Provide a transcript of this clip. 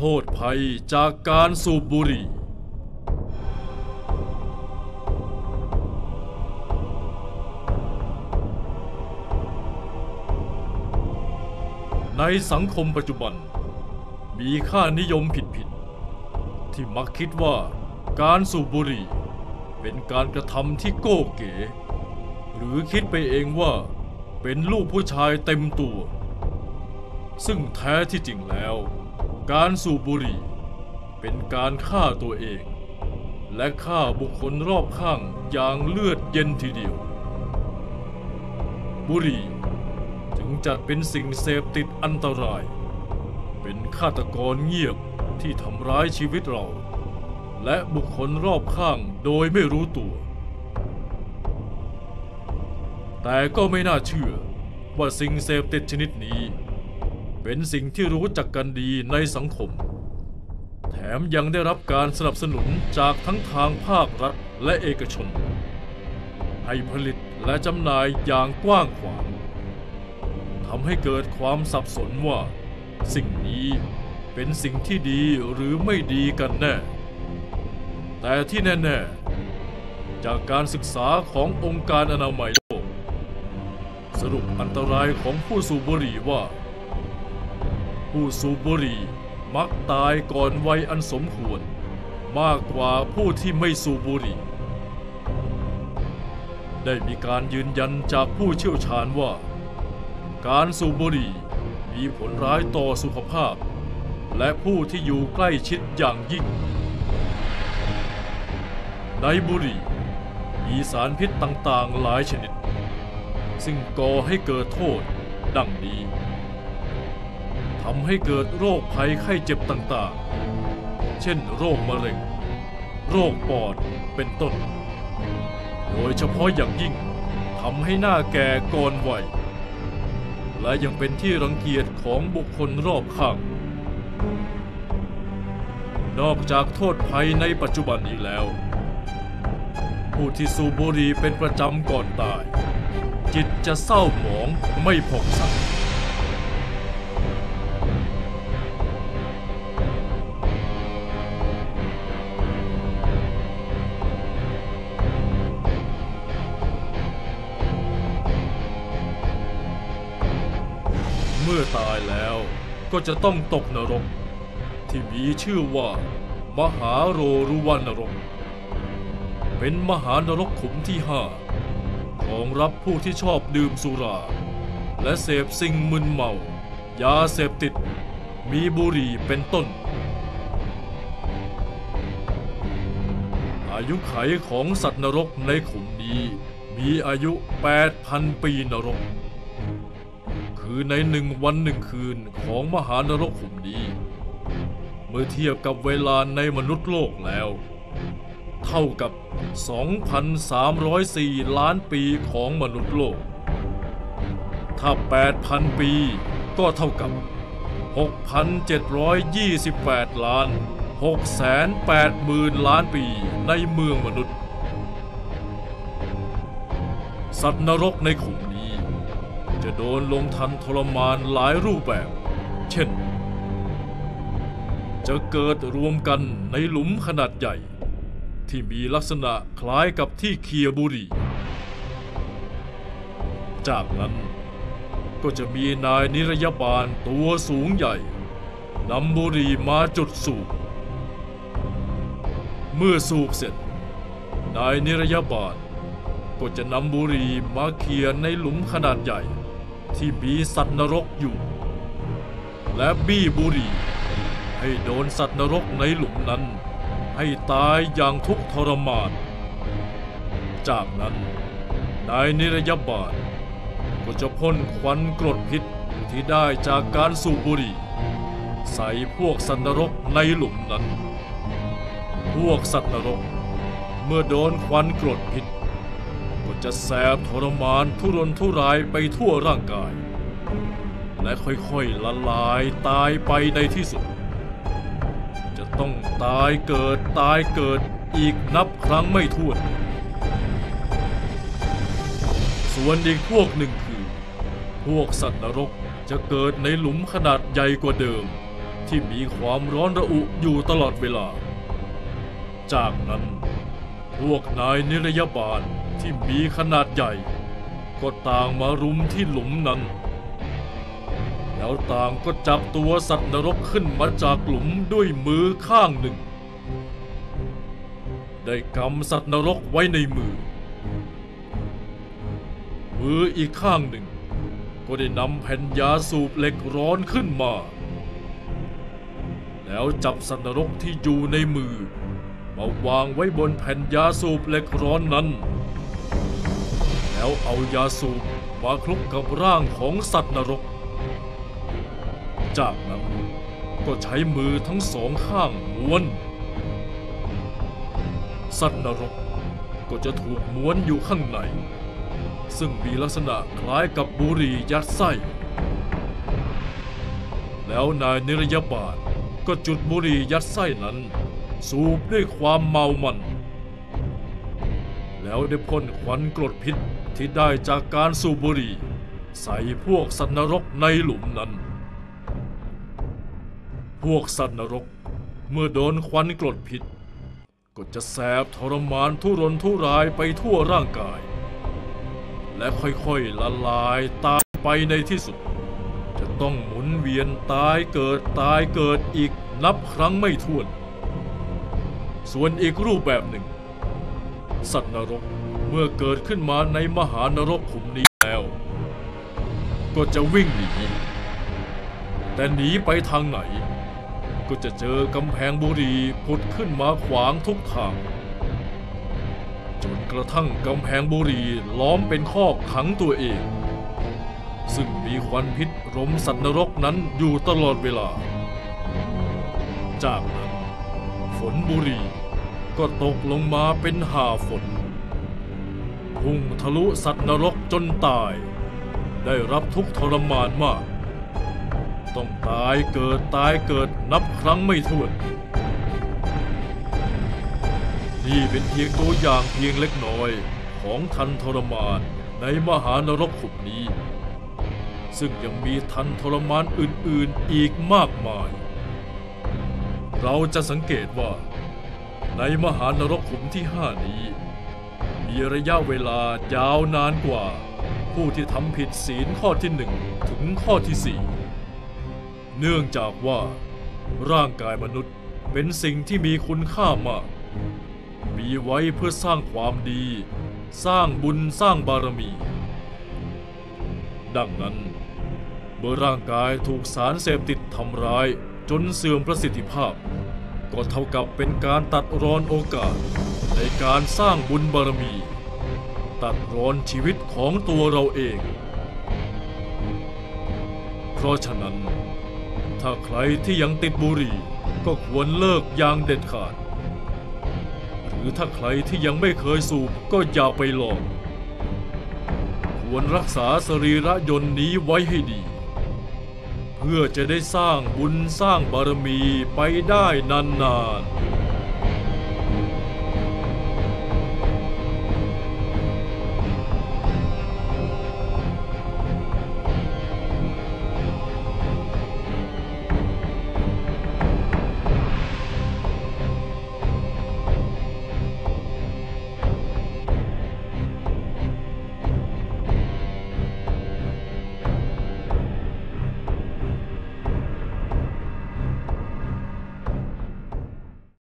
โทษภัยจากการสูบบุหรี่ ในสังคมปัจจุบัน มีค่านิยมผิดๆ ที่มักคิดว่าการสูบบุหรี่เป็นการกระทำที่โก้เก๋ หรือคิดไปเองว่าเป็นลูกผู้ชายเต็มตัว ซึ่งแท้ที่จริงแล้ว การสูบบุหรี่เป็นการฆ่าตัวเอง และฆ่าบุคคลรอบข้างอย่างเลือดเย็นทีเดียว บุหรี่จึงจัดเป็นสิ่งเสพติดอันตราย เป็นฆาตกรเงียบที่ทำร้ายชีวิตเรา และบุคคลรอบข้างโดยไม่รู้ตัว แต่ก็ไม่น่าเชื่อว่าสิ่งเสพติดชนิดนี้ เป็นสิ่งที่รู้จักกันดีในสังคม แถมยังได้รับการสนับสนุนจากทั้งทางภาครัฐและเอกชน ให้ผลิตและจำหน่ายอย่างกว้างขวางทำให้เกิดความสับสนว่า สิ่งนี้เป็นสิ่งที่ดีหรือไม่ดีกันแน่ แต่ที่แน่ๆ จากการศึกษาขององค์การอนามัยโลก สรุปอันตรายของผู้สูบบุหรี่ว่า ผู้สูบบุหรี่มักตายก่อนวัยอันสมควร มากกว่าผู้ที่ไม่สูบบุหรี่ ได้มีการยืนยันจากผู้เชี่ยวชาญว่า การสูบบุหรี่มีผลร้ายต่อสุขภาพ และผู้ที่อยู่ใกล้ชิดอย่างยิ่ง ในบุหรี่มีสารพิษต่างๆหลายชนิด ซึ่งก่อให้เกิดโทษดังนี้ ทำให้เกิดโรคภัยไข้เจ็บต่างๆ เช่นโรคมะเร็ง โรคปอด เป็นต้น โดยเฉพาะอย่างยิ่งทำให้หน้าแก่ก่อนวัย และยังเป็นที่รังเกียจของบุคคลรอบข้าง นอกจากโทษภัยในปัจจุบันนี้แล้ว ผู้ที่สูบบุหรี่เป็นประจำก่อนตาย จิตจะเศร้าหมองไม่ผ่องใส เมื่อตายแล้วก็จะต้องตกนรก ที่มีชื่อว่า มหาโรรุวันนรก เป็นมหานรกขุมที่ห้าของรับผู้ที่ชอบดื่มสุรา และเสพสิ่งมึนเมา ยาเสพติด มีบุหรี่เป็นต้น อายุไขของสัตว์นรกในขุมนี้ มีอายุ 8,000 ปีนรก คือในหนึ่งวันหนึ่งคืนของมหานรกขุมนี้ เมื่อเทียบกับเวลาในมนุษย์โลกแล้ว เท่ากับ 2,304 ล้านปีของมนุษย์โลก ถ้า 8,000 ปีก็เท่ากับ 6,728 ล้าน 680,000 ล้านปีในเมืองมนุษย์ สัตว์นรกในขุมนี้ จะโดนลงทันทรมานหลายรูปแบบ เช่น จะเกิดรวมกันในหลุมขนาดใหญ่ ที่มีลักษณะคล้ายกับที่เคียบุรี จากนั้นก็จะมีนายนิรยบาลตัวสูงใหญ่นำบุรีมาจุดสูบ เมื่อสูบเสร็จ นายนิรยบาลก็จะนำบุรีมาเคียในหลุมขนาดใหญ่ ที่มีสัตว์นรกอยู่ และบี้บุหรี่ให้โดนสัตว์นรกในหลุมนั้น ให้ตายอย่างทุกทรมาน จากนั้นนายนิรยบาลก็จะพ่นควันกรดพิษที่ได้จากการสูบบุหรี่ใส่พวกสัตว์นรกในหลุมนั้น พวกสัตว์นรก เมื่อโดนควันกรดพิษ ก็จะแสบทรมานทุรนทุรายไปทั่วร่างกาย และค่อยๆละลายตายไปในที่สุด จะต้องตายเกิดตายเกิดอีกนับครั้งไม่ถ้วน ส่วนอีกพวกหนึ่งคือ พวกสัตว์นรกจะเกิดในหลุมขนาดใหญ่กว่าเดิม ที่มีความร้อนระอุอยู่ตลอดเวลา จากนั้นพวกนายนิรยาบาล ที่มีขนาดใหญ่ ก็ต่างมารุมที่หลุมนั้น แล้วต่างก็จับตัวสัตว์นรกขึ้นมาจากหลุมด้วยมือข้างหนึ่ง ได้กำสัตว์นรกไว้ในมือ มืออีกข้างหนึ่ง ก็ได้นำแผ่นยาสูบเหล็กร้อนขึ้นมา แล้วจับสัตว์นรกที่อยู่ในมือมาวางไว้บนแผ่นยาสูบเหล็กร้อนนั้น แล้วเอายาสูบมาคลุกกับร่างของสัตว์นรก จากนั้นก็ใช้มือทั้งสองข้างม้วน สัตว์นรกก็จะถูกม้วนอยู่ข้างใน ซึ่งมีลักษณะคล้ายกับบุหรี่ยัดไส้ แล้วนายนิรยาบาลก็จุดบุหรี่ยัดไส้นั้น สูบด้วยความเมามัน แล้วได้พ่นควันกรดพิษ ที่ได้จากการสูบบุหรี่ใส่พวกสัตว์นรกในหลุมนั้น พวกสัตว์นรกเมื่อโดนควันกรดพิษ ก็จะแสบทรมานทุรนทุรายไปทั่วร่างกาย และค่อยๆละลายตายไปในที่สุด จะต้องหมุนเวียนตายเกิดตายเกิดอีกนับครั้งไม่ถ้วน ส่วนอีกรูปแบบหนึ่ง สัตว์นรก มื่อเกิดขึ้นมาในมหานรกขุมนี้แล้ว ก็จะวิ่งหนีแต่หนีไปทางไหน ก็จะเจอกำแพงบุรีผุดขึ้นมาขวางทุกทาง จนกระทั่งกำแพงบุรีล้อมเป็นคอกขังตัวเอง ซึ่งมีควันพิษรมสัตว์นรกนั้นอยู่ตลอดเวลา จากนั้นฝนบุรีก็ตกลงมาเป็นหาฝน พุ่งทะลุสัตว์นรกจนตาย ได้รับทุกทรมานมาก ต้องตายเกิดตายเกิดนับครั้งไม่ถ้วน นี่เป็นเพียงตัวอย่างเพียงเล็กน้อยของทันทรมานในมหานรกขุมนี้ ซึ่งยังมีทันทรมานอื่นๆอีกมากมาย เราจะสังเกตว่า ในมหานรกขุมที่ห้านี้ มีระยะเวลายาวนานกว่า ผู้ที่ทำผิดศีลข้อที่หนึ่งถึงข้อที่สี่เนื่องจากว่า ร่างกายมนุษย์เป็นสิ่งที่มีคุณค่ามาก มีไว้เพื่อสร้างความดี สร้างบุญสร้างบารมี ดังนั้นเมื่อร่างกายถูกสารเสพติดทำร้ายจนเสื่อมประสิทธิภาพ ก็เท่ากับเป็นการตัดรอนโอกาส ในการสร้างบุญบารมี ตัดรอนชีวิตของตัวเราเอง เพราะฉะนั้น ถ้าใครที่ยังติดบุหรี่ก็ควรเลิกอย่างเด็ดขาด หรือถ้าใครที่ยังไม่เคยสูบก็อย่าไปลอง ควรรักษาสรีระยนต์นี้ไว้ให้ดี พื่อจะได้สร้างบุญสร้างบารมีไปได้นานๆ